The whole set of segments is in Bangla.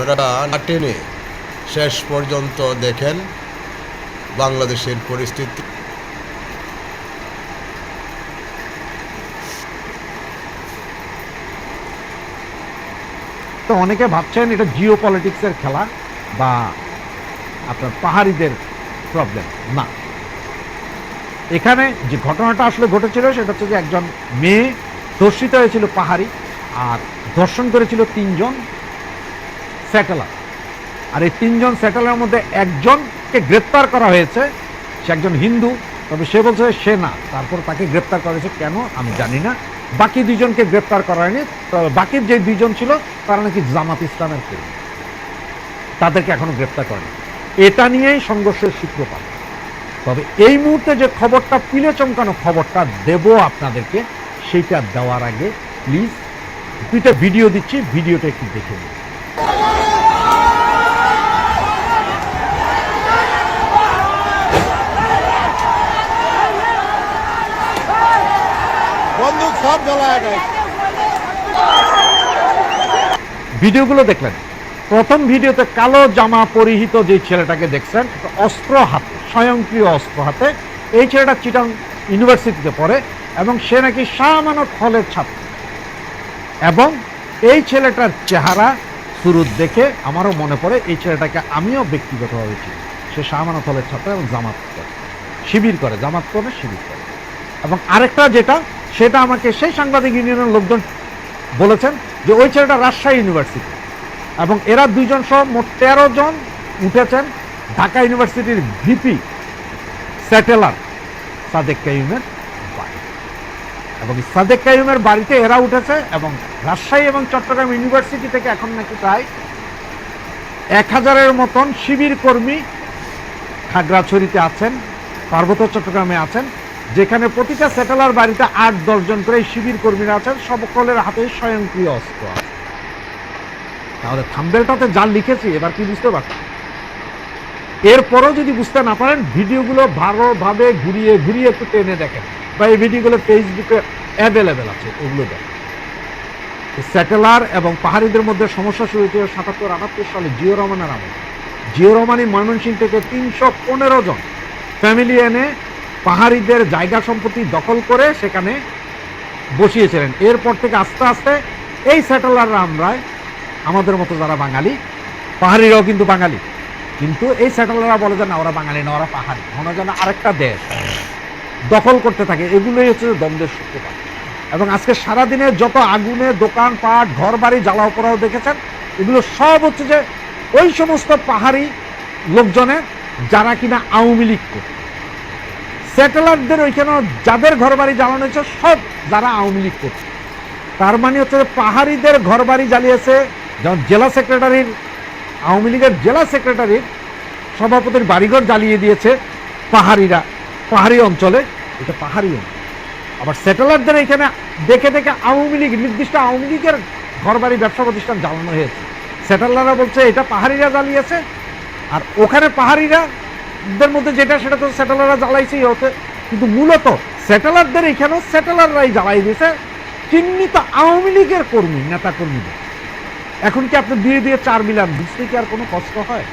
আপনারা টেনে শেষ পর্যন্ত দেখেন বাংলাদেশের পরিস্থিতি। তো অনেকে ভাবছেন এটা জিও পলিটিক্সের খেলা বা আপনার পাহাড়িদের প্রবলেম না। এখানে যে ঘটনাটা আসলে ঘটেছিল সেটা হচ্ছে যে একজন মেয়ে ধর্ষিত হয়েছিল পাহাড়ি আর ধর্ষণ করেছিল তিনজন। স্যাটেলার আর এই তিনজন স্যাটেলার মধ্যে একজনকে গ্রেপ্তার করা হয়েছে, সে একজন হিন্দু, তবে সে বলছে সে না, তারপর তাকে গ্রেপ্তার করা হয়েছে। কেন? আমি জানি না। বাকি দুইজনকে গ্রেপ্তার করা হয়নি। তবে বাকি যে দুইজন ছিল, তারা নাকি জামাত ইসলামের কর্মী। তাদেরকে এখনও গ্রেপ্তার করেনি এটা নিয়েই সংঘর্ষের সূত্রপাত। তবে এই মুহূর্তে যে খবরটা পিলে চমকানো খবরটা দেব আপনাদেরকে, সেইটা দেওয়ার আগে প্লিজ দুইটা ভিডিও দিচ্ছি ভিডিওটা একটু দেখে নিন। সব ভিডিওগুলো দেখলেন। প্রথম ভিডিওতে কালো জামা পরিহিত যে ছেলেটাকে দেখছেন অস্ত্র হাতে, স্বয়ংক্রিয় অস্ত্র হাতে, এই ছেলেটা চিটাং ইউনিভার্সিটিতে পড়ে এবং সে নাকি শাহমানত হলের ছাত্র। এবং এই ছেলেটার চেহারা শুরুর দেখে আমারও মনে পড়ে, এই ছেলেটাকে আমিও ব্যক্তিগতভাবে চিনি। সে শাহমানত হলের ছাত্র এবং জামাত করে শিবির করে, জামাত করে শিবির করে। এবং আরেকটা যেটা সেটা আমাকে সেই সাংবাদিক ইউনিয়নের লোকজন বলেছেন যে ওই ছেলেটা রাজশাহী ইউনিভার্সিটি। এবং এরা দুইজন সহ মোট তেরো জন উঠেছেন ঢাকা ইউনিভার্সিটির ভিপি, স্যাটেলার সাদেক কাইমের বাড়ি এবং সাদেক কাইমের বাড়িতে এরা উঠেছে এবং রাজশাহী এবং চট্টগ্রাম ইউনিভার্সিটি থেকে এখন নাকি প্রায় এক হাজারের মতন শিবির কর্মী খাগড়াছড়িতে আছেন, পার্বত্য চট্টগ্রামে আছেন। যেখানে প্রতিটা স্যাটেলার বাড়িতে আট দশজন করে শিবির কর্মীরা আছেন সকলের হাতে স্বয়ংক্রিয় অস্ত্র আছে। তাহলে থাম্বেলটাতে যা লিখেছি, এবার কি বুঝতে পারছেন? এরপরও যদি বুঝতে না পারেন, ভিডিওগুলো ভালোভাবে ঘুরিয়ে ঘুরিয়ে একটু টেনে দেখেন। বা এই ভিডিওগুলো ফেসবুকে অ্যাভেলেবেল আছে, ওগুলো দেখেন। স্যাটেলার এবং পাহাড়িদের মধ্যে সমস্যা শুরু হয়েছিল সাতাত্তর, আটাত্তর সালে জিও রহমানের আমল। জিও রহমানই ময়মনসিংহ থেকে তিনশো পনেরো জন ফ্যামিলি এনে পাহাড়িদের জায়গা সম্পত্তি দখল করে সেখানে বসিয়েছিলেন। এরপর থেকে আস্তে আস্তে এই স্যাটেলাররা আমরা আমাদের মতো যারা বাঙালি, পাহাড়িরাও কিন্তু বাঙালি। কিন্তু এই স্যাটেলাররা বলে যে, না, ওরা বাঙালি না, ওরা পাহাড়ি। মনে যেন আরেকটা দেশ দখল করতে থাকে। এগুলোই হচ্ছে দ্বন্দ্বের সূত্রপাত। এবং আজকে সারাদিনে যত আগুনে দোকানপাট ঘর বাড়ি জ্বালাও পোড়াও দেখেছেন, এগুলো সব হচ্ছে যে ওই সমস্ত পাহাড়ি লোকজনের যারা কিনা আওয়ামী লীগ করে স্যাটেলাইটদের ওইখানে যাদের ঘর বাড়ি জ্বালানো হয়েছে, সব যারা আওয়ামী লীগ করছে। তার মানে হচ্ছে পাহাড়িদের ঘর বাড়ি জ্বালিয়েছে যেমন জেলা সেক্রেটারির, আওয়ামী লীগের জেলা সেক্রেটারির সভাপতির বাড়িঘর জ্বালিয়ে দিয়েছে পাহাড়িরা, পাহাড়ি অঞ্চলে, এটা পাহাড়ি অঞ্চল। আবার স্যাটেলাইটদের এখানে দেখে দেখে আওয়ামী লীগ, নির্দিষ্ট আওয়ামী লীগের ঘর বাড়ি ব্যবসা প্রতিষ্ঠান জ্বালানো হয়েছে। স্যাটেলাররা বলছে, এটা পাহাড়িরা জ্বালিয়েছে। আর ওখানে পাহাড়িরা দের মধ্যে যেটা সেটা তো স্যাটেলাররা জ্বালাইছেই হতে। কিন্তু মূলত স্যাটেলারদের এখানেও স্যাটেলাররাই জ্বালাই দিয়েছে, চিহ্নিত আওয়ামী লীগের কর্মী নেতা কর্মীদের এখন কি আপনি দিয়ে দিয়ে চার মিলান বুঝতে কি আর কোনো কষ্ট হয়?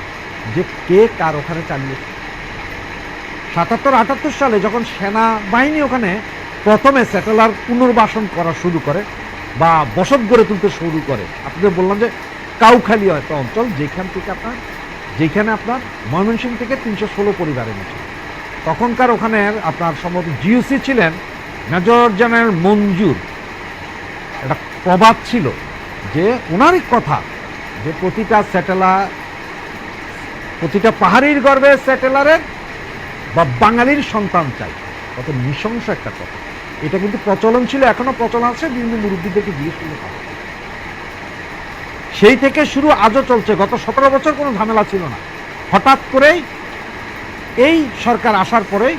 যে কে কার ওখানে চালিয়েছে সাতাত্তর, আটাত্তর সালে যখন সেনাবাহিনী ওখানে প্রথমে স্যাটেলার পুনর্বাসন করা শুরু করে বা বসত গড়ে তুলতে শুরু করে, আপনাদের বললাম যে কাউখালী একটা অঞ্চল, যেখান থেকে আপনার যেখানে আপনার ময়মনসিং থেকে তিনশো ষোলো পরিবারের মতো তখনকার ওখানে আপনার সম্ভবত জিওসি ছিলেন মেজর জেনারেল মঞ্জুর। একটা প্রবাদ ছিল যে ওনারই কথা যে প্রতিটা স্যাটেলার প্রতিটা পাহাড়ির গর্বে স্যাটেলারের বা বাঙালির সন্তান চাই। কত নৃশংস একটা কথা। এটা কিন্তু প্রচলন ছিল, এখনও প্রচলন আছে, বিভিন্ন মুরব্বীদেরকে জিজ্ঞেস করলে। সেই থেকে শুরু আজও চলছে। গত সতেরো বছর কোনো ঝামেলা ছিল না। হঠাৎ করেই এই সরকার আসার পরেই,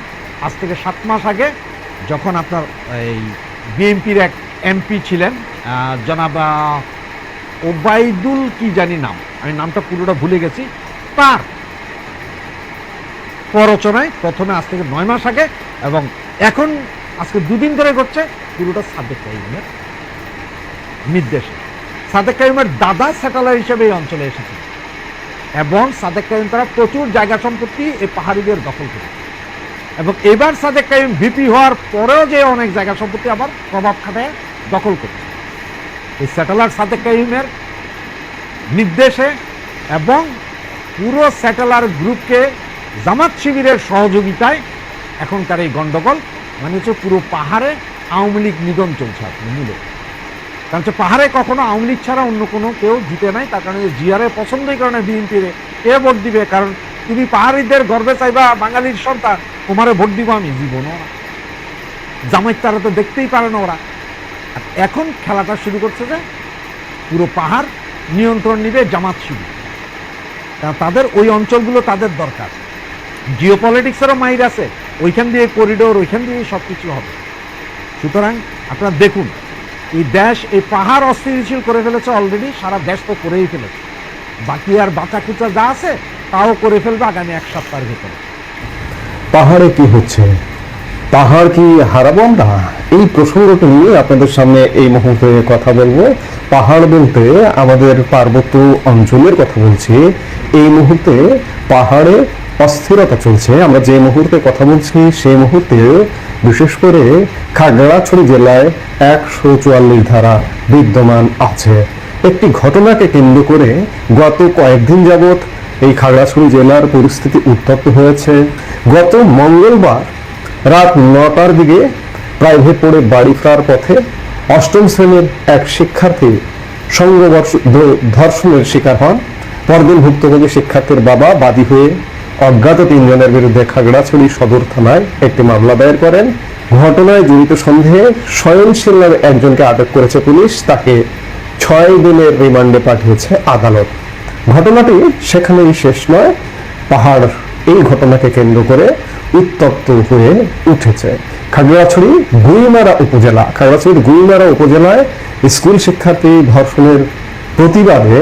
আজ থেকে সাত মাস আগে, যখন আপনার এই বিএনপির এক এমপি ছিলেন জনাব ওবায়দুল কি জানি নাম, আমি নামটা পুরোটা ভুলে গেছি, তার প্ররোচনায় প্রথমে আজ থেকে নয় মাস আগে এবং এখন আজকে দুদিন ধরে করছে পুরোটা কাইমের নির্দেশে সাদেক কাইমের দাদা স্যাটেলাইট হিসেবে এই অঞ্চলে এসেছে। এবং সাদেক কাইম তারা প্রচুর জায়গা সম্পত্তি এই পাহাড়িদের দখল করে। এবং এবার সাদেক কাইম ভিপি হওয়ার পরেও যে অনেক জায়গা সম্পত্তি আবার প্রভাব খাটায় দখল করছে। এই স্যাটেলার সাদেক কাইমের নির্দেশে এবং পুরো স্যাটেলার গ্রুপকে জামাত শিবিরের সহযোগিতায় এখনকার এই গন্ডগোল মানে হচ্ছে পুরো পাহাড়ে আওয়ামী লীগ নিধন চলছে আপনি মূলত। কারণ হচ্ছে পাহাড়ে কখনো আওয়ামী লীগ ছাড়া অন্য কোনো কেউ জিতে নাই, তার কারণে জিয়ারের পছন্দের কারণে বিএনপির এ ভোট দিবে, কারণ তুমি পাহাড়িদের গর্বে চাইবা বাঙালির সন্তান, তোমারে ভোট দিব আমি, জীবনও না। জামাইত তারা তো দেখতেই পারে না ওরা। এখন খেলাটা শুরু করছে যে পুরো পাহাড় নিয়ন্ত্রণ নিবে জামাত শিবির। কারণ তাদের ওই অঞ্চলগুলো তাদের দরকার। জিও পলিটিক্সেরও মাইর আছে, ওইখান দিয়ে করিডোর ওইখান দিয়ে সব কিছু হবে। সুতরাং আপনারা দেখুন এই দেশ এই পাহাড় অস্থিতিশীল করে ফেলেছে অলরেডি সারা দেশ তো করেই ফেলেছে। বাকি আর বাঁচা কুচা যা আছে, তাও করে ফেলবে আগামী এক সপ্তাহের ভেতরে। পাহাড়ে কি হচ্ছে? পাহাড় কি হারাবো আমরা? এই প্রসঙ্গটা নিয়ে আপনাদের সামনে এই মুহূর্তে কথা বলব। পাহাড় বলতে আমাদের পার্বত্য অঞ্চলের কথা বলছি। এই মুহূর্তে পাহাড়ে অস্থিরতা চলছে। আমরা যে মুহূর্তে কথা বলছি, সেই মুহূর্তে বিশেষ করে খাগড়াছড়ি জেলায় একশো চুয়াল্লিশ ধারা বিদ্যমান আছে। একটি ঘটনাকে কেন্দ্র করে গত কয়েকদিন যাবৎ এই খাগড়াছড়ি জেলার পরিস্থিতি উত্তপ্ত হয়েছে। গত মঙ্গলবার রাত নটার দিকে প্রাইভেট পড়ে বাড়ি ফেরার পথে অষ্টম শ্রেণির এক শিক্ষার্থী ধ- ধর্ষণের শিকার হন। পরদিন ভুক্তভোগী শিক্ষার্থীর বাবা বাদী হয়ে অজ্ঞাত তিনজনের বিরুদ্ধে খাগড়াছড়ি সদর থানায় একটি মামলা দায়ের করেন। ঘটনায় জড়িত সন্দেহে স্বয়ংশীল নামে একজনকে আটক করেছে পুলিশ, তাকে ছয় দিনের রিমান্ডে পাঠিয়েছে আদালত। ঘটনাটি সেখানেই শেষ নয়, পাহাড় এই ঘটনাকে কেন্দ্র করে উত্তপ্ত হয়ে উঠেছে। খাগড়াছড়ি গুইমারা উপজেলা, খাগড়াছড়ির গুইমারা উপজেলায় স্কুল শিক্ষার্থী ধর্ষণের প্রতিবাদে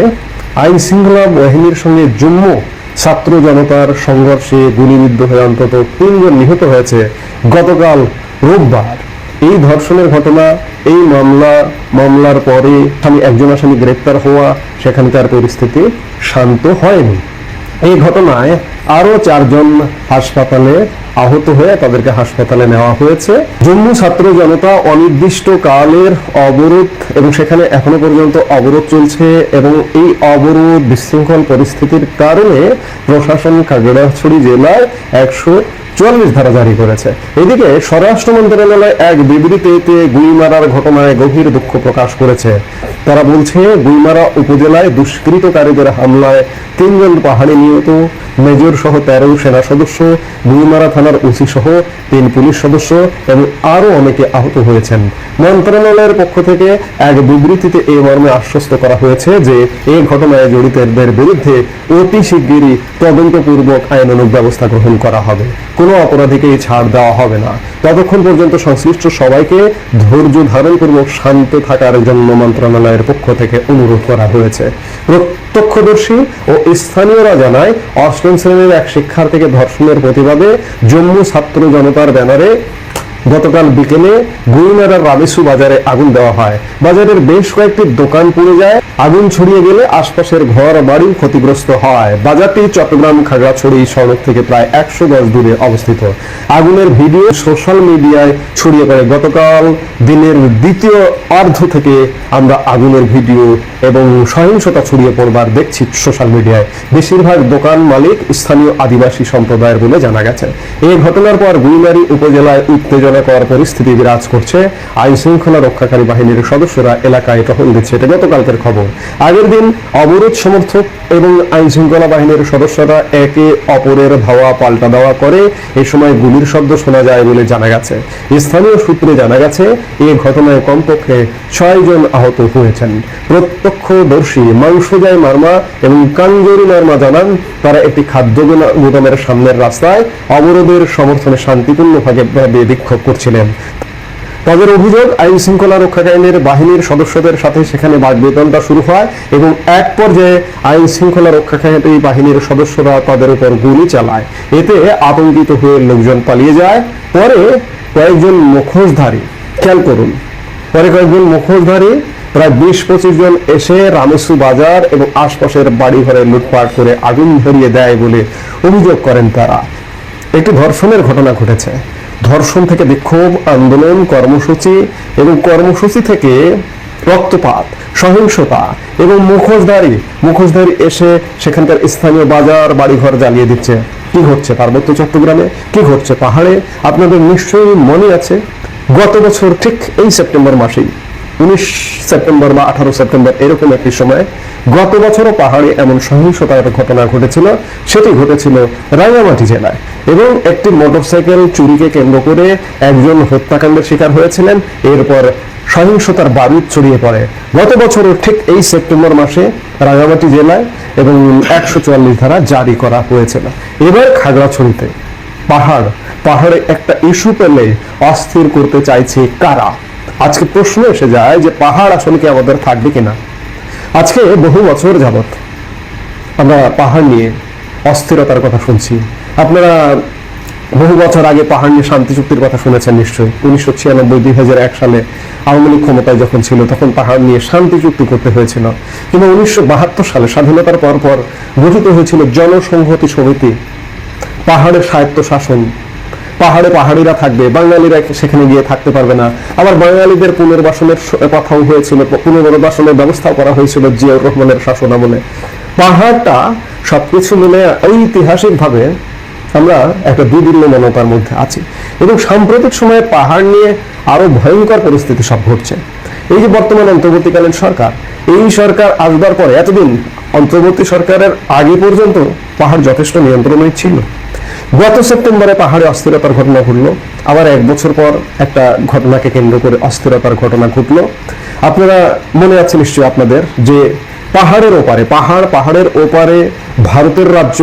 আইন শৃঙ্খলা বাহিনীর সঙ্গে জম্মু ছাত্র জনতার সংঘর্ষে গুলিবিদ্ধ হয়ে অন্তত তিনজন নিহত হয়েছে গতকাল রোববার। এই ধর্ষণের ঘটনা, এই মামলা, মামলার পরে একজন আসামি গ্রেপ্তার হওয়া সেখানকার পরিস্থিতি শান্ত হয়নি। এই ঘটনায় আরও চারজন হাসপাতালে আহত হয়ে তাদেরকে হাসপাতালে নেওয়া হয়েছে। জম্মু ছাত্র জনতা অনির্দিষ্ট কালের অবরোধ এবং সেখানে এখনও পর্যন্ত অবরোধ চলছে এবং এই অবরোধ বিশৃঙ্খল পরিস্থিতির কারণে প্রশাসন খাগড়াছড়ি জেলায় একশো চুয়াল্লিশ ধারা জারি করেছে। এদিকে স্বরাষ্ট্র মন্ত্রণালয় এক বিবৃতিতে গুইমারার ঘটনায় গভীর দুঃখ প্রকাশ করেছে। তারা বলছে, গুইমারা উপজেলায় দুষ্কৃতকারীদের হামলায় তিনজন পাহাড়ি নিহত মেজর সহ তেরো সেনা সদস্য গুইমারা থানার ওসি সহ তিন পুলিশ সদস্য এবং আরও অনেকে আহত হয়েছেন। মন্ত্রণালয়ের পক্ষ থেকে এক বিবৃতিতে এই মর্মে আশ্বস্ত করা হয়েছে যে এই ঘটনায় জড়িতদের বিরুদ্ধে অতি শিগগিরই তদন্তপূর্বক আইনানুগ ব্যবস্থা গ্রহণ করা হবে। কোনো অপরাধীকেই ছাড় দেওয়া হবে না। ততক্ষণ পর্যন্ত সংশ্লিষ্ট সবাইকে ধৈর্য ধারণপূর্বক শান্ত থাকার জন্য মন্ত্রণালয়ের পক্ষ থেকে অনুরোধ করা হয়েছে। প্রত্যক্ষদর্শী ও স্থানীয়রা জানায়, অষ্টম শ্রেণির এক শিক্ষার্থীকে ধর্ষণের প্রতিবাদে জম্মু ছাত্র জনতার ব্যানারে গতকাল বিকেলে গুইনারার রামেশু বাজারে আগুন দেওয়া হয়। বাজারের বেশ কয়েকটি দোকান পুড়ে যায়। আগুন ছড়িয়ে গেলে আশপাশের ঘর বাড়ি ক্ষতিগ্রস্ত হয়। বাজারটি চট্টগ্রাম খাগড়াছড়ি সড়ক থেকে প্রায় একশো গজ দূরে অবস্থিত। আগুনের ভিডিও সোশ্যাল মিডিয়ায় ছড়িয়ে পড়ে। গতকাল দিনের দ্বিতীয় অর্ধ থেকে আমরা আগুনের ভিডিও এবং সহিংসতা ছড়িয়ে পড়বার দেখছি সোশ্যাল মিডিয়ায়। বেশিরভাগ দোকান মালিক স্থানীয় আদিবাসী সম্প্রদায়ের বলে জানা গেছে। এই ঘটনার পর গুইমারি উপজেলায় উত্তেজনাকর পরিস্থিতি বিরাজ করছে। আইন শৃঙ্খলা রক্ষাকারী বাহিনীর সদস্যরা এলাকায় টহল দিচ্ছে। এটা গতকালকের খবর। আগের দিন অবরোধ সমর্থক এবং আইন শৃঙ্খলা বাহিনীর সদস্যরা একে অপরের ধাওয়া পাল্টা দেওয়া করে এ সময় গুলির শব্দ শোনা যায় বলে জানা গেছে। স্থানীয় সূত্রে জানা গেছে এই ঘটনায় কমপক্ষে ছয়জন আহত হয়েছেন। প্রত্যক্ষদর্শী মাংসজাই মার্মা এবং কাঞ্জরি মার্মা জানান, তারা একটি খাদ্য গুদামের সামনের রাস্তায় অবরোধের সমর্থনে শান্তিপূর্ণভাবে বিক্ষোভ করছিলেন। তাদের অভিযোগ, আইন শৃঙ্খলা রক্ষাকারীদের বাহিনীর সদস্যদের সাথে সেখানে বাগবিতণ্ডা শুরু হয় এবং এক পর্যায়ে আইন শৃঙ্খলা রক্ষাকারী বাহিনীর সদস্যরা তাদের উপর গুলি চালায়। এতে আতঙ্কিত হয়ে লোকজন পালিয়ে যায়। পরে কয়েকজন মুখোশধারী, খেয়াল করুন, পরে কয়েকজন মুখোশধারী, প্রায় বিশ পঁচিশ জন এসে রামেসু বাজার এবং আশপাশের বাড়ি ঘরে লুটপাট করে আগুন ধরিয়ে দেয় বলে অভিযোগ করেন তারা। একটি ধর্ষণের ঘটনা ঘটেছে। ধর্ষণ থেকে বিক্ষোভ, আন্দোলন, কর্মসূচি এবং কর্মসূচি থেকে রক্তপাত, সহিংসতা এবং মুখোশধারী, মুখোশধারি এসে সেখানকার স্থানীয় বাজার, বাড়িঘর জ্বালিয়ে দিচ্ছে। কি হচ্ছে পার্বত্য চট্টগ্রামে কি ঘটছে? পাহাড়ে? আপনাদের নিশ্চয়ই মনে আছে, গত বছর ঠিক এই সেপ্টেম্বর মাসেই উনিশ সেপ্টেম্বর বা আঠারো সেপ্টেম্বর এরকম একটি সময় গত বছরও পাহাড়ে এমন সহিংসতার ঘটনা ঘটেছিল। সেটি ঘটেছিল রাঙ্গামাটি জেলায় এবং একটি মোটরসাইকেল চুরিকে কেন্দ্র করে একজন হত্যাকাণ্ডের শিকার হয়েছিলেন। এরপর সহিংসতার বারুদ ছড়িয়ে পড়ে। গত বছরও ঠিক এই সেপ্টেম্বর মাসে রাঙ্গামাটি জেলায় এবং একশো চুয়াল্লিশ ধারা জারি করা হয়েছিল। এবার খাগড়াছড়িতে পাহাড়, পাহাড়ে একটা ইস্যু পেলে অস্থির করতে চাইছে কারা? আজকে প্রশ্ন এসে যায় যে পাহাড় আসলে কি আমাদের থাকবে কিনা? আজকে বহু বছর যাবত আমরা পাহাড় নিয়ে অস্থিরতার কথা শুনছি। আপনারা বহু বছর আগে পাহাড় নিয়ে শান্তি চুক্তির কথা শুনেছেন নিশ্চয়ই। উনিশশো ছিয়ানব্বই, দুই হাজার এক সালে আওয়ামী লীগ ক্ষমতায় যখন ছিল, তখন পাহাড় নিয়ে শান্তি চুক্তি করতে হয়েছিল। কিন্তু উনিশশো বাহাত্তর সালে স্বাধীনতার পর পর গঠিত হয়েছিল জনসংহতি সমিতি, পাহাড়ের স্বায়ত্ত শাসন পাহাড়ে পাহাড়িরা থাকবে, বাঙালিরা সেখানে গিয়ে থাকতে পারবে না। আবার বাঙালিদের পুনর্বাসনের কথাও হয়েছিল পুনর্বাসনের ব্যবস্থাও করা হয়েছিল জিয়াউর রহমানের শাসন আমলে পাহাড়টা সবকিছু মিলে ঐতিহাসিকভাবে আমরা একটা দুর্দিল্যমানতার মধ্যে আছি। এবং সাম্প্রতিক সময়ে পাহাড় নিয়ে আরও ভয়ঙ্কর পরিস্থিতি সব ঘটছে। এই যে বর্তমান অন্তর্বর্তীকালীন সরকার, এই সরকার আসবার পরে, এতদিন অন্তর্বর্তী সরকারের আগে পর্যন্ত পাহাড় যথেষ্ট নিয়ন্ত্রণে ছিল। গত সেপ্টেম্বরে পাহাড়ে অস্থিরতার ঘটনা ঘটলো। আবার এক বছর পর একটা ঘটনাকে কেন্দ্র করে অস্থিরতার ঘটনা ঘটলো। আপনারা মনে আছে নিশ্চয়ই আপনাদের যে পাহাড়ের ওপারে, পাহাড়, পাহাড়ের ওপারে ভারতের রাজ্য,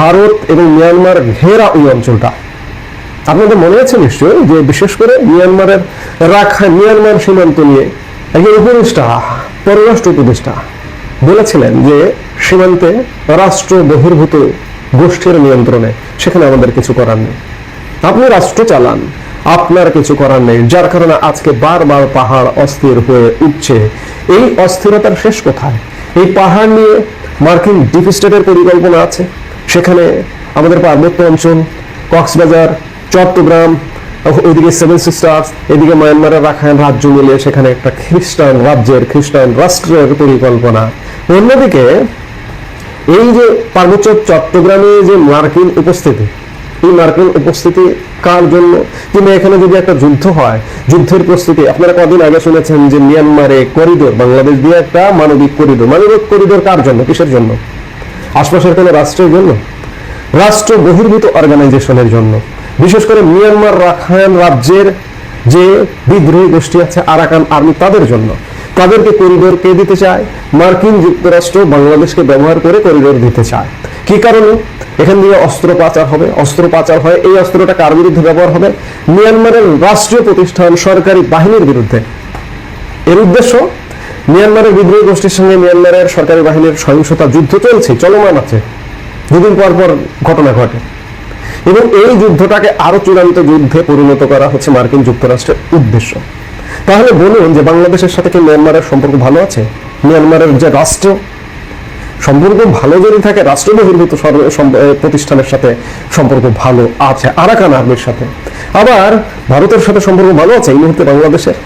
ভারত এবং মিয়ানমার ঘেরা ওই অঞ্চলটা। আপনাদের মনে আছে নিশ্চয়ই যে বিশেষ করে মিয়ানমারের রাখা মিয়ানমার সীমান্ত নিয়ে একজন উপদেষ্টা, পররাষ্ট্র উপদেষ্টা বলেছিলেন যে সীমান্তে রাষ্ট্র বহির্ভূত গোষ্ঠীর নিয়ন্ত্রণে, সেখানে আমাদের কিছু করার নেই। আপনি রাষ্ট্র চালান, আপনার কিছু করার নেই, যার কারণে আজকে বারবার পাহাড় অস্থির হয়ে উঠছে। এই অস্থিরতার শেষ কোথায়? এই পাহাড় নিয়ে মার্কিন ডিপ স্টেটের পরিকল্পনা আছে। সেখানে আমাদের পার্বত্য অঞ্চল, কক্সবাজার, চট্টগ্রাম, ওইদিকে সেভেন সিস্টার্স, এদিকে মায়ানমারের রাখাইন রাজ্য মিলিয়ে সেখানে একটা খ্রিস্টান রাজ্যের, খ্রিস্টান রাষ্ট্রের পরিকল্পনা। অন্যদিকে এই যে পার্বত্য চট্টগ্রামে যে মার্কিন উপস্থিতি, এই মার্কিন উপস্থিতি কার জন্য? কিংবা এখানে যদি একটা যুদ্ধ হয়, যুদ্ধের প্রস্তুতি, আপনারা কদিন আগে শুনেছেন যে মিয়ানমারে করিডোর, বাংলাদেশ দিয়ে একটা মানবিক করিডোর। মানবিক করিডোর কার জন্য? কিসের জন্য? আশপাশের কোনো রাষ্ট্রের জন্য? রাষ্ট্র বহির্ভূত অর্গানাইজেশনের জন্য। বিশেষ করে মিয়ানমার রাখায়ন রাজ্যের যে বিদ্রোহী গোষ্ঠী আছে আরাকান আর্মি, তাদের জন্য। তাদেরকে করিডোর কে দিতে চায়? মার্কিন যুক্তরাষ্ট্র বাংলাদেশকে ব্যবহার করে করিডোর দিতে চায়। কি কারণে? এখান দিয়ে অস্ত্র পাচার হবে। অস্ত্র পাচার হয়, এই অস্ত্রটা কার বিরুদ্ধে ব্যবহার হবে? মিয়ানমারের রাষ্ট্রীয় প্রতিষ্ঠান সরকারি বাহিনীর বিরুদ্ধে। এর উদ্দেশ্য? মিয়ানমারের বিদ্রোহী গোষ্ঠীর সঙ্গে মিয়ানমারের সরকারি বাহিনীর সহিংসতা যুদ্ধ চলছে, চলমান আছে। দুদিন পর পর ঘটনা ঘটে। এবং এই যুদ্ধটাকে আরও চূড়ান্ত যুদ্ধে পরিণত করা হচ্ছে মার্কিন যুক্তরাষ্ট্রের উদ্দেশ্য। তাহলে বলুন যে বাংলাদেশের সাথে কি মিয়ানমারের সম্পর্ক ভালো আছে? মিয়ানমারের যে রাষ্ট্র, সম্পর্ক ভালো যদি থাকে রাষ্ট্র বহির্ভূত প্রতিষ্ঠানের সাথে সম্পর্ক ভালো আছে, আরাকান আর্মির সাথে। আবার ভারতের সাথে সম্পর্ক ভালো আছে এই মুহূর্তে বাংলাদেশের?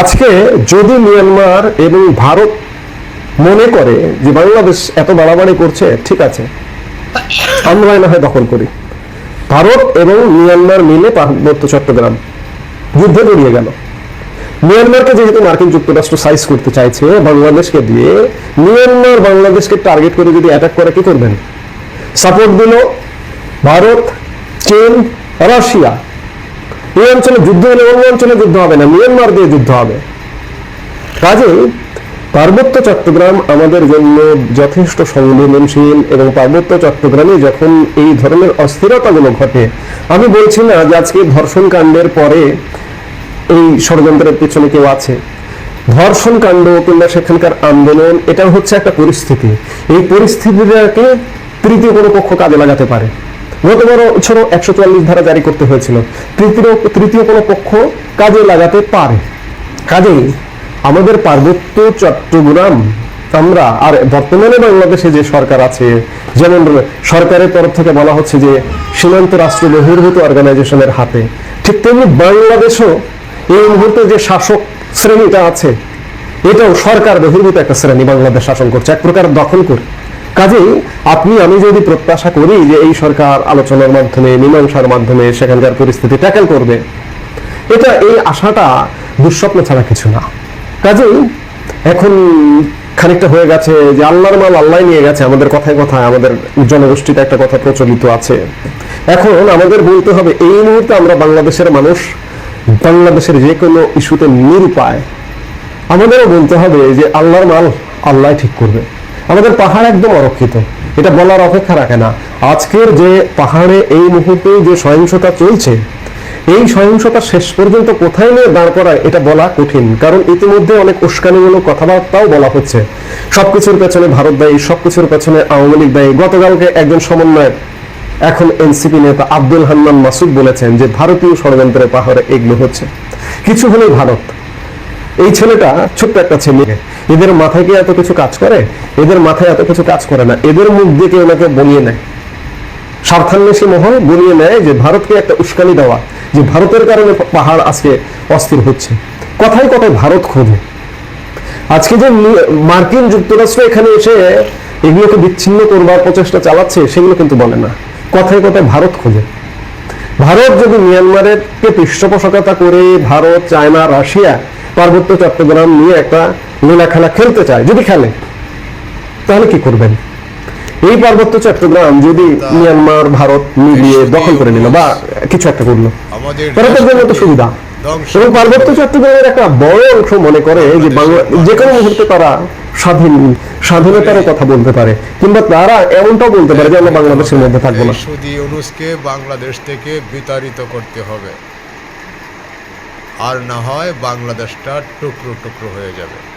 আজকে যদি মিয়ানমার এবং ভারত মনে করে যে বাংলাদেশ এত বাড়াবাড়ি করছে, ঠিক আছে, আমরা না হয় দখল করি। ভারত এবং মিয়ানমার মিলে পার্বত্য চট্টগ্রাম যুদ্ধে জড়িয়ে গেল। মিয়ানমারকে যেহেতু মার্কিন যুক্তরাষ্ট্র সাইজ করতে চাইছে, বাংলাদেশকে দিয়ে মিয়ানমার বাংলাদেশকে টার্গেট করে যদি অ্যাটাক করে, কি করবেন? সাপোর্ট দিল ভারত চীন রাশিয়া এই অঞ্চলে যুদ্ধ হলে অন্য অঞ্চলে যুদ্ধ হবে না মিয়ানমার দিয়ে যুদ্ধ হবে। কাজেই পার্বত্য চট্টগ্রাম আমাদের জন্য যথেষ্ট সংবেদনশীল এবং পার্বত্য চট্টগ্রামে যখন এই ধরনের অস্থিরতাগুলো ঘটে, আমি বলছি না যে আজকে ধর্ষণ কাণ্ডের পরে এই ষড়যন্ত্রের পেছনে কেউ আছে? ধর্ষণ কাণ্ড কিংবা সেখানকার আন্দোলন এটা হচ্ছে একটা পরিস্থিতি। এই পরিস্থিতিটাকে তৃতীয় কোনো পক্ষ কাজে লাগাতে পারে। গত বছর একশো চুয়াল্লিশ ধারা জারি করতে হয়েছিল। তৃতীয় তৃতীয় কোনো পক্ষ কাজে লাগাতে পারে। কাজেই আমাদের পার্বত্য চট্টগ্রাম, আমরা আর বর্তমানে বাংলাদেশে যে সরকার আছে, যেমন সরকারের তরফ থেকে বলা হচ্ছে যে সীমান্ত রাষ্ট্র বহির্ভূত অর্গানাইজেশনের হাতে, ঠিক তেমনি বাংলাদেশও এই মুহূর্তে যে শাসক শ্রেণীটা আছে, এটাও সরকার বহির্ভূত একটা শ্রেণি বাংলাদেশ শাসন করছে, এক প্রকার দখল করে। কাজেই আপনি, আমি যদি প্রত্যাশা করি যে এই সরকার আলোচনার মাধ্যমে, মীমাংসার মাধ্যমে সেখানকার পরিস্থিতি ট্যাকেল করবে, এটা এই আশাটা দুঃস্বপ্ন ছাড়া কিছু না। কাজেই এখন খানিকটা হয়ে গেছে যে আল্লাহর মাল আল্লাহ নিয়ে গেছে, আমাদের কথায় কথায়, আমাদের জনগোষ্ঠীতে একটা কথা প্রচলিত আছে। এখন আমাদের বলতে হবে, এই মুহূর্তে আমরা বাংলাদেশের মানুষ বাংলাদেশের যে কোনো ইস্যুতে নিরুপায়। আমাদেরও বলতে হবে যে আল্লাহর মাল আল্লাহ ঠিক করবে। আমাদের পাহাড় একদম অরক্ষিত। এটা বলার অপেক্ষা রাখে না। আজকের যে পাহাড়ে এই মুহূর্তে যে সহিংসতা চলছে, এই সহিংসতা শেষ পর্যন্ত কোথায় নিয়ে দাঁড় করায় এটা বলা কঠিন। কারণ ইতিমধ্যে অনেক উস্কানিমূলক কথাবার্তাও বলা হচ্ছে। সবকিছুর পেছনে ভারত দায়ী, সবকিছুর পেছনে আওয়ামী লীগ দায়ী। গতকালকে একজন সমন্বয়ক এখন এনসিপি নেতা আব্দুল হান্নান মাসুদ বলেছেন যে ভারতীয় ষড়যন্ত্রের পাহাড়ে এগুলো হচ্ছে। কিছু হলেই ভারত। এই ছেলেটা ছোট্ট একটা ছেলে। এদের মাথায় কি এত কিছু কাজ করে? এদের মাথায় এত কিছু কাজ করে না। এদের মুখ দিয়ে কেউ ওনাকে বলিয়ে নেয়। স্বার্থান্বেষী মহল বলিয়ে নেয় যে ভারতকে একটা উস্কানি দেওয়া, যে ভারতের কারণে পাহাড় আজকে অস্থির হচ্ছে। কথায় কথায় ভারত খোঁজে। আজকে যে মার্কিন যুক্তরাষ্ট্র এখানে এসে এগুলোকে বিচ্ছিন্ন করবার প্রচেষ্টা চালাচ্ছে, সেগুলো কিন্তু বলে না। কথায় কথায় ভারত খোঁজে। ভারত যদি মিয়ানমারের কে পৃষ্ঠপোষকতা করে ভারত চায়না রাশিয়া পার্বত্য চট্টগ্রাম নিয়ে একটা লীলা খেলা খেলতে চায় যদি খেলে তাহলে কি করবেন? এই পার্বত্য চট্টগ্রাম যদি মিয়ানমার ভারত মিলিয়ে দখল করে নিল বা কিছু একটা করল ভারতের জন্য তো সুবিধা। এবং পার্বত্য চট্টগ্রামের একটা বড় অংশ মনে করে যে বাংলা যে কোনো মুহূর্তে তারা স্বাধীন স্বাধীনতারও কথা বলতে পারে। কিংবা তারা এমনটাও বলতে পারে যে আমরা বাংলাদেশের মধ্যে থাকব না। সুদি অনুষ্কে বাংলাদেশ থেকে বিতাড়িত করতে হবে। আর না হয় বাংলাদেশটা টুকরো টুকরো হয়ে যাবে।